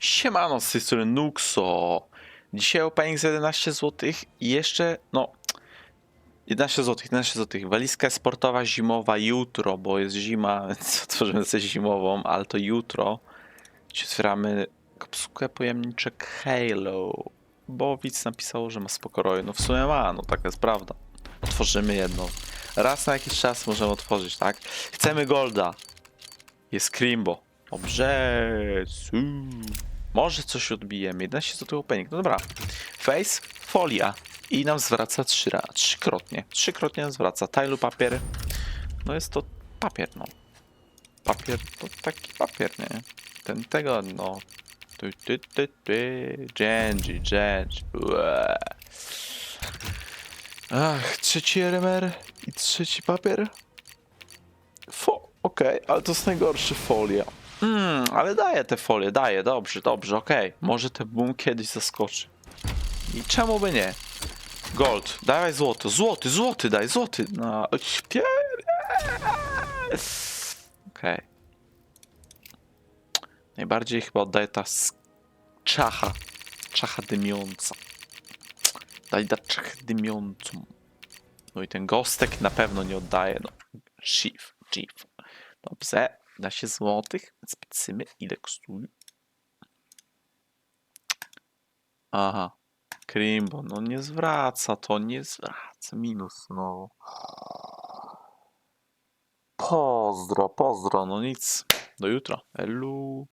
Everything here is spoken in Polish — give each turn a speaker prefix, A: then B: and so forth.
A: Siemano, z tej strony Nuxo. Dzisiaj opening za 11 zł i jeszcze, no, 11 zł, 11 zł. Walizka sportowa zimowa jutro, bo jest zima, więc otworzymy coś zimową, ale to jutro. Dzisiaj otwieramy kapsułkę pojemniczek Halo. Bo widz napisał, że ma spokojnie. No w sumie ma, no taka jest prawda. Otworzymy jedną. Raz na jakiś czas możemy otworzyć, tak? Chcemy Golda. Jest Krimbo. Dobrze. Może coś odbijemy. 11 zł opening. No dobra. Face, folia. I nam zwraca trzy razy. Trzykrotnie. Trzykrotnie nam zwraca. Tajlu papier. No jest to papier, no. Papier to taki papier, nie? Ten tego, no. Ty, ty, ty, ty. Genji, Genji. Ach, trzeci RMR i trzeci papier. Fo, okej, ale to jest najgorszy folia. Hmm, ale daję te folie, daję, dobrze, dobrze, okej. Może ten boom kiedyś zaskoczy. I czemu by nie? Gold, dawaj złoto, złoty, złoty, daj, złoty. No, śpię... Okej. Najbardziej chyba oddaję ta czacha. Czacha dymiąca. Daj da czachę dymiącą. No i ten gostek na pewno nie oddaje, no. Shift, shift. Dobrze, da się złotych, spycymy ile kosztuje. Aha, Krimbo, no nie zwraca to, nie zwraca, minus, no. Pozdro, pozdro, no nic, do jutra, elu.